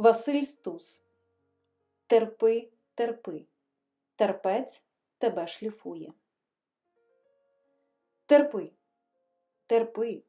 Василь Стус. Терпи, терпи. Терпець тебе шліфує. Терпи, терпи.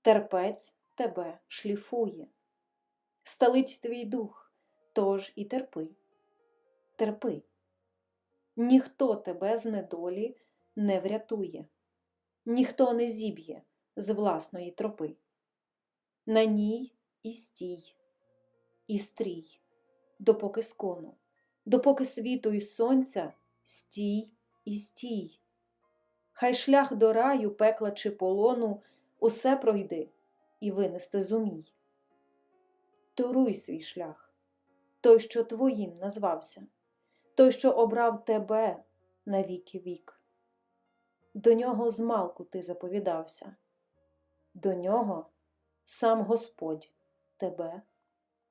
Терпець тебе шліфує. Сталить твій дух, тож і терпи. Терпи. Ніхто тебе з недолі не врятує, ніхто не зіб'є з власної тропи. На ній і стій, і стрій, допоки скону, допоки світу і сонця стій і стій. Хай шлях до раю, пекла чи полону усе пройди і винести зумій. Торуй свій шлях, той, що твоїм назвався, той, що обрав тебе на віки вік. До нього змалку ти заповідався, до нього сам Господь тебе